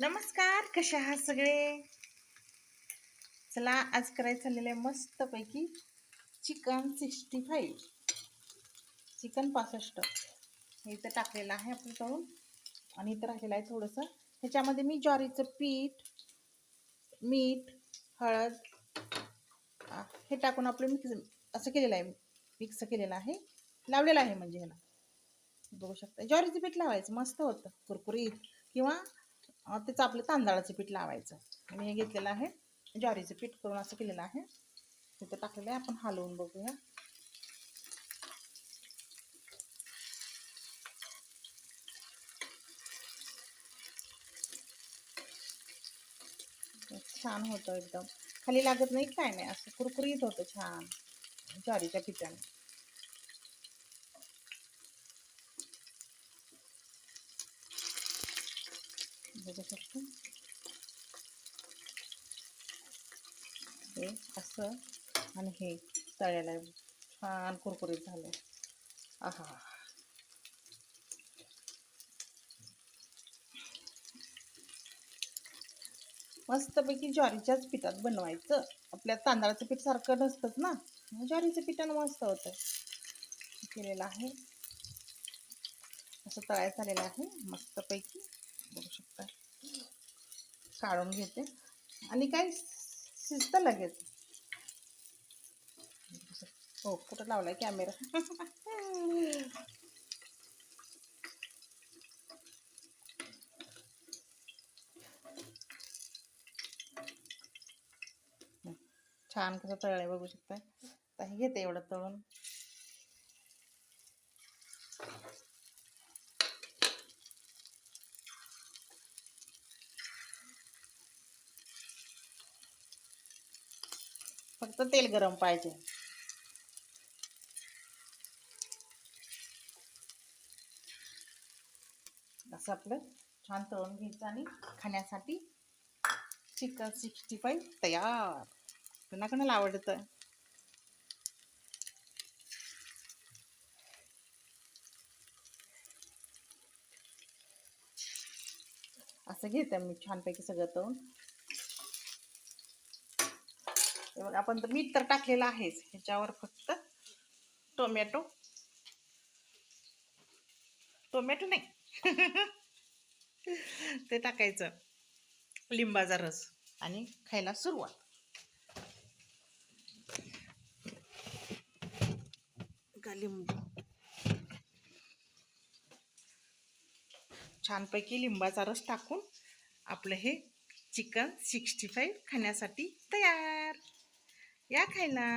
नमस्कार कसे आहात सगळे? चला आज करायचं चाललेलं आहे मस्तपैकी चिकन सिक्स्टी फाईव्ह. चिकन पासष्ट. हे इथं टाकलेलं आहे आपण तळून आणि इथं राहिलेलं आहे थोडंसं. ह्याच्यामध्ये मी ज्वारीचं पीठ मीठ हळद हे टाकून आपलं मिक्स असं केलेलं आहे. मिक्स केलेलं आहे. लावलेलं आहे म्हणजे ह्याला. बघू शकता. ज्वारीचं पीठ लावायचं. मस्त होतं. कुरकुरीत. किंवा तेच त्याचं आपलं तांदळाचं पीठ लावायचं. मी हे घेतलेलं आहे. ज्वारीचं पीठ करून असं केलेलं आहे. तिथं टाकलेलं आहे. आपण हलवून बघूया. छान होतं एकदम. खाली लागत नाही काय नाही. असं कुरकुरीत होतं छान. ज्वारीच्या पिठाने. बघू शकतो? हे असं आणि हे तळ्याला छान कुरकुरीत झालं. आहा. मस्तपैकी ज्वारीच्याच पिठात बनवायचं. आपल्या तांदळाचं पीठ सारखं नसतंच ना? ज्वारीचं पिठानं मस्त होतं. केलेलं आहे. असं तळायचं आलेलं आहे. मस्तपैकी. काढून घेते. आणि काय शिजतं लगेच. हो कुठं लावलाय कॅमेरा? छान कसं तळलंय बघू शकता आता हे घेते एवढं तळून. फक्त तेल गरम पाहिजे. असं आपलं छान तळून घ्यायचं आणि खाण्यासाठी चिकन सिक्स्टी फाईव्ह तयार. कोणाकोणाला आवडतं? असं घेते मी छानपैकी सगळं तळून. हे बघ आपण तर मीठ तर टाकलेलं आहेच. ह्याच्यावर फक्त टोमॅटो. टोमॅटो नाही. ते टाकायचं. लिंबाचा रस आणि खायला सुरुवात. का लिंबू. छानपैकी लिंबाचा रस टाकून आपलं हे चिकन सिक्स्टी फाईव्ह खाण्यासाठी तयार. या खायला